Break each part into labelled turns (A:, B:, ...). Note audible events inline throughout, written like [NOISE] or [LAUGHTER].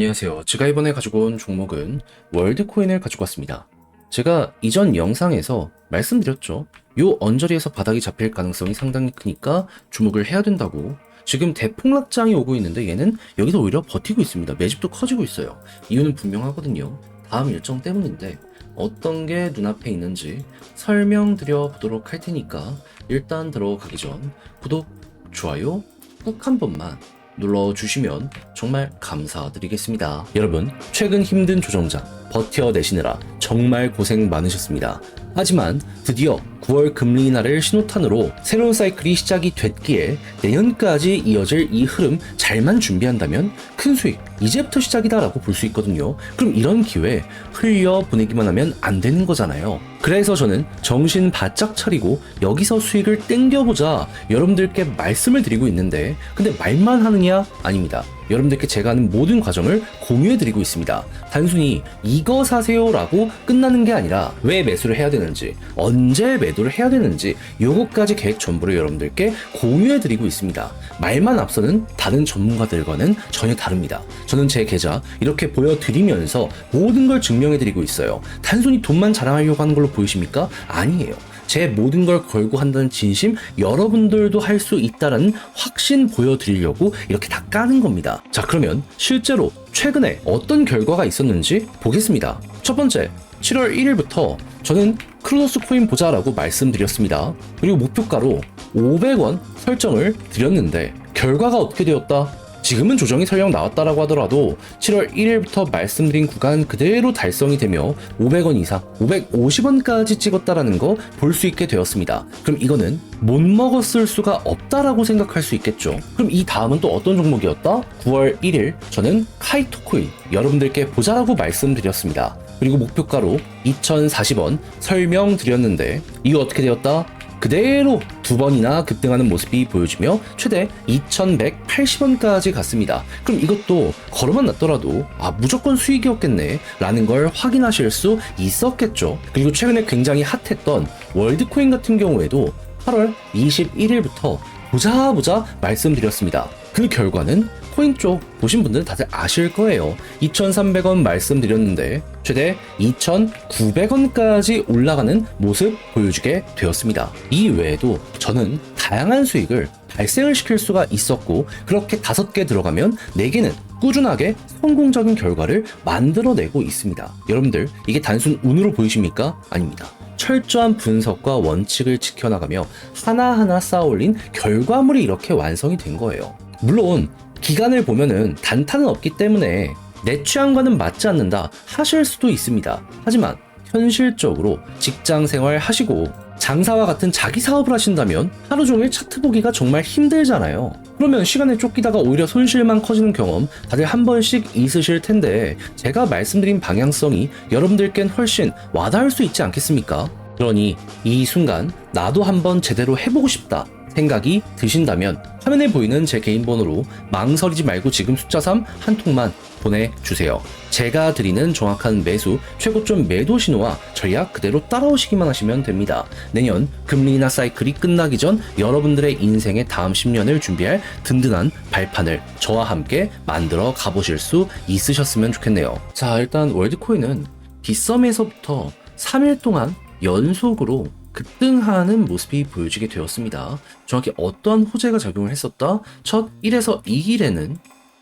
A: 안녕하세요. 제가 이번에 가지고 온 종목은 월드코인을 가지고 왔습니다. 제가 이전 영상에서 말씀드렸죠. 요 언저리에서 바닥이 잡힐 가능성이 상당히 크니까 주목을 해야 된다고. 지금 대폭락장이 오고 있는데 얘는 여기서 오히려 버티고 있습니다. 매집도 커지고 있어요. 이유는 분명하거든요. 다음 일정 때문인데 어떤 게 눈앞에 있는지 설명드려 보도록 할 테니까 일단 들어가기 전 구독, 좋아요 꼭 한 번만 눌러주시면 정말 감사드리겠습니다. 여러분, 최근 힘든 조정장 버텨내시느라 정말 고생 많으셨습니다. 하지만 드디어 9월 금리 인하를 신호탄으로 새로운 사이클이 시작이 됐기에 내년까지 이어질 이 흐름 잘만 준비한다면 큰 수익 이제부터 시작이다라고 볼 수 있거든요. 그럼 이런 기회 흘려 보내기만 하면 안 되는 거잖아요. 그래서 저는 정신 바짝 차리고 여기서 수익을 땡겨보자 여러분들께 말씀을 드리고 있는데 근데 말만 하느냐? 아닙니다. 여러분들께 제가 하는 모든 과정을 공유해드리고 있습니다. 단순히 이거 사세요라고 끝나는 게 아니라 왜 매수를 해야 되는지, 언제 매도를 해야 되는지, 요것까지 계획 전부를 여러분들께 공유해드리고 있습니다. 말만 앞서는 다른 전문가들과는 전혀 다릅니다. 저는 제 계좌 이렇게 보여드리면서 모든 걸 증명해드리고 있어요. 단순히 돈만 자랑하려고 하는 걸로 보이십니까? 아니에요. 제 모든 걸 걸고 한다는 진심 여러분들도 할 수 있다라는 확신 보여드리려고 이렇게 다 까는 겁니다. 자 그러면 실제로 최근에 어떤 결과가 있었는지 보겠습니다. 첫 번째 7월 1일부터 저는 크로노스 코인 보자라고 말씀드렸습니다. 그리고 목표가로 500원 설정을 드렸는데 결과가 어떻게 되었다? 지금은 조정이 설령 나왔다라고 하더라도 7월 1일부터 말씀드린 구간 그대로 달성이 되며 500원 이상, 550원까지 찍었다라는 거 볼 수 있게 되었습니다. 그럼 이거는 못 먹었을 수가 없다라고 생각할 수 있겠죠. 그럼 이 다음은 또 어떤 종목이었다? 9월 1일 저는 카이토코인 여러분들께 보자라고 말씀드렸습니다. 그리고 목표가로 2040원 설명드렸는데 이거 어떻게 되었다? 그대로 두 번이나 급등하는 모습이 보여지며 최대 2180원까지 갔습니다. 그럼 이것도 걸어만 놨더라도 아 무조건 수익이었겠네 라는 걸 확인하실 수 있었겠죠. 그리고 최근에 굉장히 핫했던 월드코인 같은 경우에도 8월 21일부터 보자 보자 말씀드렸습니다. 그 결과는 코인 쪽 보신 분들은 다들 아실 거예요. 2,300원 말씀드렸는데 최대 2,900원까지 올라가는 모습 보여주게 되었습니다. 이 외에도 저는 다양한 수익을 발생을 시킬 수가 있었고 그렇게 다섯 개 들어가면 네 개는 꾸준하게 성공적인 결과를 만들어내고 있습니다. 여러분들 이게 단순 운으로 보이십니까? 아닙니다. 철저한 분석과 원칙을 지켜나가며 하나하나 쌓아올린 결과물이 이렇게 완성이 된 거예요. 물론 기간을 보면은 단타는 없기 때문에 내 취향과는 맞지 않는다 하실 수도 있습니다. 하지만 현실적으로 직장 생활 하시고 장사와 같은 자기 사업을 하신다면 하루 종일 차트 보기가 정말 힘들잖아요. 그러면 시간에 쫓기다가 오히려 손실만 커지는 경험 다들 한 번씩 있으실 텐데 제가 말씀드린 방향성이 여러분들께는 훨씬 와닿을 수 있지 않겠습니까? 그러니 이 순간 나도 한번 제대로 해보고 싶다 생각이 드신다면 화면에 보이는 제 개인 번호로 망설이지 말고 지금 숫자 3 한 통만 보내주세요. 제가 드리는 정확한 매수, 최고점 매도 신호와 전략 그대로 따라오시기만 하시면 됩니다. 내년 금리 인하 사이클이 끝나기 전 여러분들의 인생의 다음 10년을 준비할 든든한 발판을 저와 함께 만들어 가보실 수 있으셨으면 좋겠네요. 자, 일단 월드코인은 빗썸에서부터 3일 동안 연속으로 급등하는 모습이 보여지게 되었습니다. 정확히 어떤 호재가 작용을 했었다? 첫 1에서 2일에는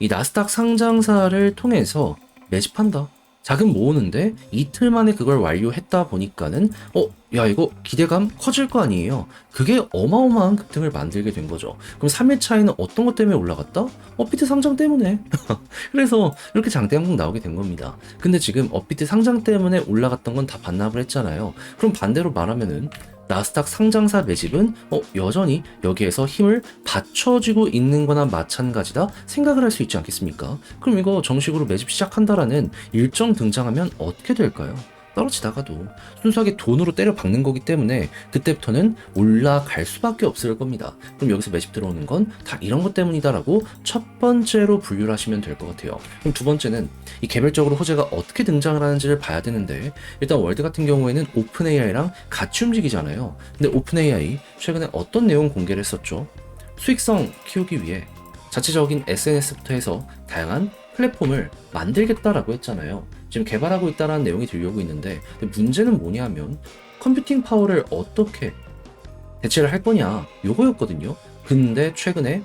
A: 이 나스닥 상장사를 통해서 매집한다. 자금 모으는데 이틀 만에 그걸 완료했다 보니까는 어, 야 이거 기대감 커질 거 아니에요. 그게 어마어마한 급등을 만들게 된 거죠. 그럼 3일 차이는 어떤 것 때문에 올라갔다? 업비트 상장 때문에. [LAUGHS] 그래서 이렇게 장대 항공 나오게 된 겁니다. 근데 지금 업비트 상장 때문에 올라갔던 건 다 반납을 했잖아요. 그럼 반대로 말하면은 나스닥 상장사 매집은 어, 여전히 여기에서 힘을 받쳐주고 있는 거나 마찬가지다 생각을 할 수 있지 않겠습니까? 그럼 이거 정식으로 매집 시작한다라는 일정 등장하면 어떻게 될까요? 떨어지다가도 순수하게 돈으로 때려 박는 거기 때문에 그때부터는 올라갈 수밖에 없을 겁니다. 그럼 여기서 매집 들어오는 건 다 이런 것 때문이다라고 첫 번째로 분류를 하시면 될 것 같아요. 그럼 두 번째는 이 개별적으로 호재가 어떻게 등장을 하는지를 봐야 되는데 일단 월드 같은 경우에는 오픈 AI랑 같이 움직이잖아요. 근데 오픈 AI 최근에 어떤 내용 공개를 했었죠? 수익성 키우기 위해 자체적인 SNS부터 해서 다양한 플랫폼을 만들겠다라고 했잖아요. 지금 개발하고 있다라는 내용이 들려오고 있는데 문제는 뭐냐면 컴퓨팅 파워를 어떻게 대체를 할 거냐 요거였거든요. 근데 최근에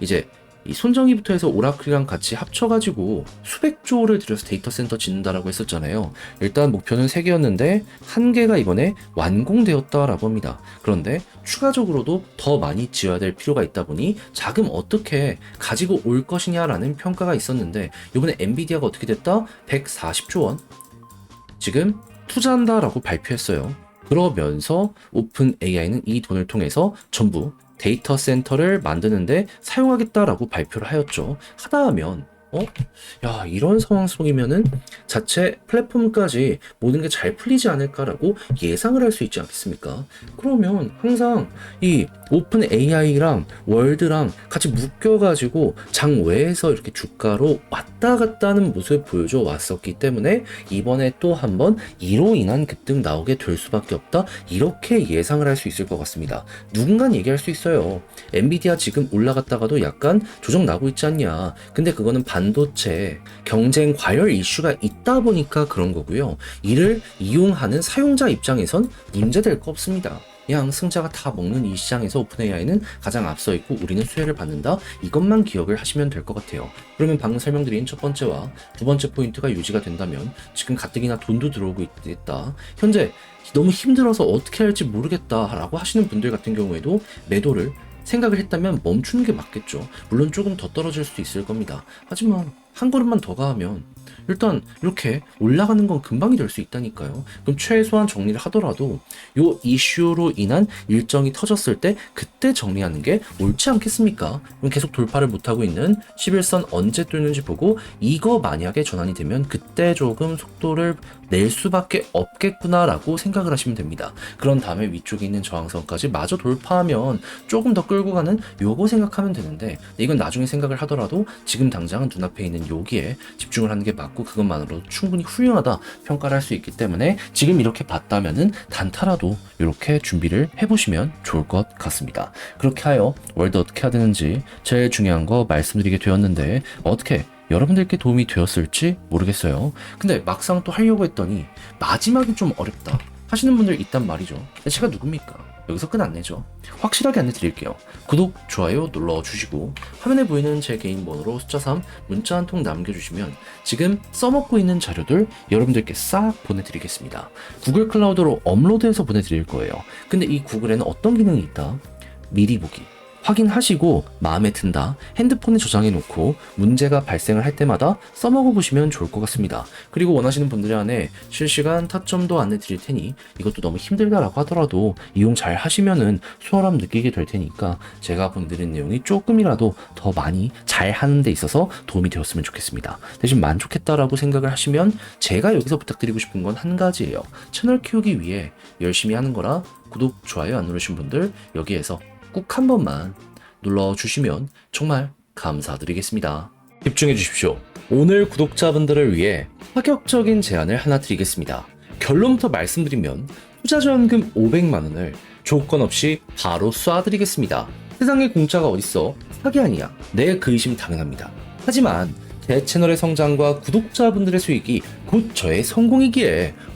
A: 이제 이 손정희부터 해서 오라클이랑 같이 합쳐가지고 수백 조를 들여서 데이터 센터 짓는다라고 했었잖아요. 일단 목표는 3개였는데 한 개가 이번에 완공되었다라고 합니다. 그런데 추가적으로도 더 많이 지어야 될 필요가 있다 보니 자금 어떻게 가지고 올 것이냐라는 평가가 있었는데 이번에 엔비디아가 어떻게 됐다? 140조 원 지금 투자한다라고 발표했어요. 그러면서 오픈 AI는 이 돈을 통해서 전부 데이터 센터를 만드는데 사용하겠다라고 발표를 하였죠. 하다 하면 어? 야, 이런 상황 속이면은 자체 플랫폼까지 모든 게 잘 풀리지 않을까라고 예상을 할 수 있지 않겠습니까? 그러면 항상 이 오픈 AI랑 월드랑 같이 묶여가지고 장 외에서 이렇게 주가로 왔다 갔다 하는 모습을 보여줘 왔었기 때문에 이번에 또 한번 이로 인한 급등 나오게 될 수밖에 없다. 이렇게 예상을 할 수 있을 것 같습니다. 누군가 얘기할 수 있어요. 엔비디아 지금 올라갔다가도 약간 조정 나고 있지 않냐. 근데 그거는 반 도체 경쟁 과열 이슈가 있다 보니까 그런 거고요. 이를 이용하는 사용자 입장에선 문제될 거 없습니다. 그냥 승자가 다 먹는 이 시장에서 오픈 AI는 가장 앞서 있고 우리는 수혜를 받는다. 이것만 기억을 하시면 될 것 같아요. 그러면 방금 설명드린 첫 번째와 두 번째 포인트가 유지가 된다면 지금 가뜩이나 돈도 들어오고 있다. 현재 너무 힘들어서 어떻게 할지 모르겠다라고 하시는 분들 같은 경우에도 매도를 생각을 했다면 멈추는 게 맞겠죠. 물론 조금 더 떨어질 수도 있을 겁니다. 하지만 한 걸음만 더 가면 일단 이렇게 올라가는 건 금방이 될 수 있다니까요. 그럼 최소한 정리를 하더라도 요 이슈로 인한 일정이 터졌을 때 그때 정리하는 게 옳지 않겠습니까? 그럼 계속 돌파를 못하고 있는 11선 언제 뚫는지 보고 이거 만약에 전환이 되면 그때 조금 속도를 낼 수밖에 없겠구나라고 생각을 하시면 됩니다. 그런 다음에 위쪽에 있는 저항선까지 마저 돌파하면 조금 더 끌고 가는 요거 생각하면 되는데 이건 나중에 생각을 하더라도 지금 당장은 눈앞에 있는 여기에 집중을 하는 게 맞고 그것만으로도 충분히 훌륭하다 평가를 할 수 있기 때문에 지금 이렇게 봤다면은 단타라도 이렇게 준비를 해보시면 좋을 것 같습니다. 그렇게 하여 월드 어떻게 해야 되는지 제일 중요한 거 말씀드리게 되었는데 어떻게 여러분들께 도움이 되었을지 모르겠어요. 근데 막상 또 하려고 했더니 마지막이 좀 어렵다 하시는 분들 있단 말이죠. 제가 누굽니까? 여기서 끝 안 내죠. 확실하게 안내 드릴게요. 구독, 좋아요 눌러주시고 화면에 보이는 제 개인 번호로 숫자 3 문자 한 통 남겨주시면 지금 써먹고 있는 자료들 여러분들께 싹 보내드리겠습니다. 구글 클라우드로 업로드해서 보내드릴 거예요. 근데 이 구글에는 어떤 기능이 있다? 미리 보기. 확인하시고 마음에 든다 핸드폰에 저장해 놓고 문제가 발생을 할 때마다 써먹어 보시면 좋을 것 같습니다. 그리고 원하시는 분들에 한해 실시간 타점도 안내 드릴 테니 이것도 너무 힘들다라고 하더라도 이용 잘 하시면은 수월함 느끼게 될 테니까 제가 보내드린 내용이 조금이라도 더 많이 잘 하는 데 있어서 도움이 되었으면 좋겠습니다. 대신 만족했다라고 생각을 하시면 제가 여기서 부탁드리고 싶은 건 한 가지예요. 채널 키우기 위해 열심히 하는 거라 구독, 좋아요 안 누르신 분들 여기에서 꼭 한 번만 눌러주시면 정말 감사드리겠습니다. 집중해 주십시오. 오늘 구독자분들을 위해 파격적인 제안을 하나 드리겠습니다. 결론부터 말씀드리면 투자전금 500만원을 조건 없이 바로 쏴드리겠습니다. 세상에 공짜가 어딨어? 사기 아니야. 네, 그 의심 당연합니다. 하지만 제 채널의 성장과 구독자분들의 수익이 곧 저의 성공이기에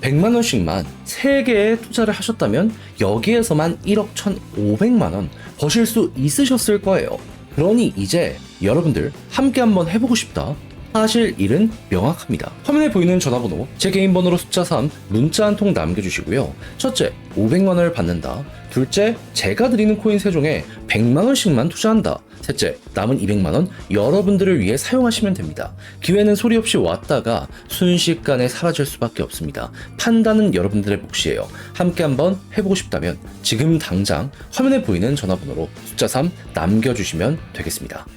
A: 100만 원씩만 3개에 투자를 하셨다면 여기에서만 1억 1,500만 원 버실 수 있으셨을 거예요. 그러니 이제 여러분들 함께 한번 해보고 싶다. 하실 일은 명확합니다. 화면에 보이는 전화번호, 제 개인 번호로 숫자 3, 문자 한 통 남겨주시고요. 첫째, 500만 원을 받는다. 둘째, 제가 드리는 코인 세종에 100만 원씩만 투자한다. 셋째, 남은 200만 원 여러분들을 위해 사용하시면 됩니다. 기회는 소리 없이 왔다가 순식간에 사라질 수밖에 없습니다. 판단은 여러분들의 몫이에요. 함께 한번 해보고 싶다면 지금 당장 화면에 보이는 전화번호로 숫자 3 남겨주시면 되겠습니다.